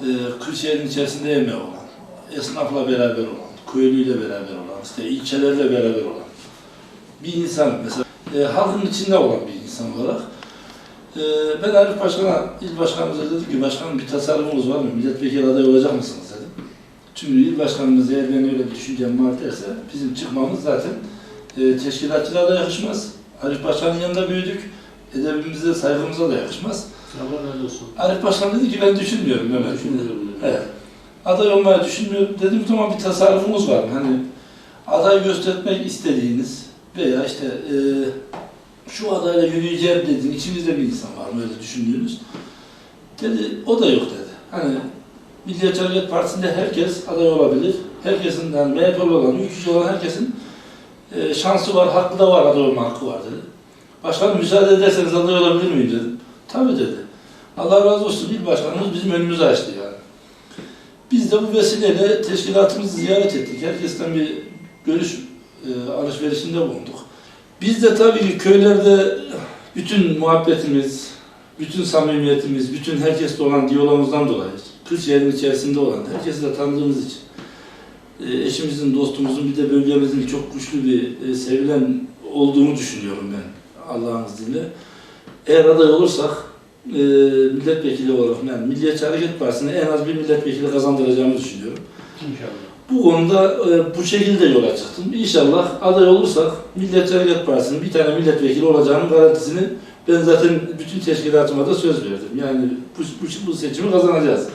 e, Kırşehir'in içerisinde yemeği olan, esnafla beraber olan, köylüyle beraber olan, işte ilçelerle beraber olan bir insan mesela e, halkın içinde olan bir insan olarak e, ben Arif Başkan'a, il başkanımıza dedim ki başkanım bir tasarımımız var mı? Milletvekili adayı olacak mısınız dedim. Çünkü il başkanımız eğer ben öyle bir düşüncem var derse bizim çıkmamız zaten e, teşkilatçılığa da yakışmaz. Arif Başkan'ın yanında büyüdük. Edebimize, saygımıza da yakışmaz. Allah razı olsun. Arif Başkan dedi ki ben düşünmüyorum Mehmet. Düşünmüyorum. Evet. Aday olmayı düşünmüyorum. Dedim tamam bir tasarrufunuz var? Hani aday göstermek istediğiniz veya işte e, şu adayla yürüyeceğim dediğin içinizde bir insan var mı öyle düşündüğünüz? Dedi o da yok dedi. Hani Milliyetçi Hareket Partisi'nde herkes aday olabilir. Herkesin yani MHP'li olan, ülkücü olan herkesin e, şansı var, hakkı da var, aday olma hakkı var dedi. Başkanım müsaade ederseniz aday olabilir miyim dedim. Tabii dedi. Allah razı olsun il başkanımız bizim önümüzü açtı yani. Biz de bu vesileyle teşkilatımızı ziyaret ettik. Herkesten bir görüş e, alışverişinde bulunduk. Biz de tabii ki köylerde bütün muhabbetimiz, bütün samimiyetimiz, bütün herkesle olan diyalogumuzdan dolayı, Kırşehir'in içerisinde olan, herkesi de tanıdığımız için, e, eşimizin, dostumuzun bir de bölgemizin çok güçlü bir e, sevilen olduğunu düşünüyorum ben Allah'ın izniyle. Eğer aday olursak e, milletvekili olarak yani Milliyetçi Hareket Partisi'ne en az bir milletvekili kazandıracağımı düşünüyorum. İnşallah. Bu konuda e, bu şekilde yola çıktım. İnşallah aday olursak Milliyetçi Hareket Partisi'nin bir tane milletvekili olacağının garantisini ben zaten bütün teşkilatıma da söz verdim. Yani bu, bu, bu seçimi kazanacağız.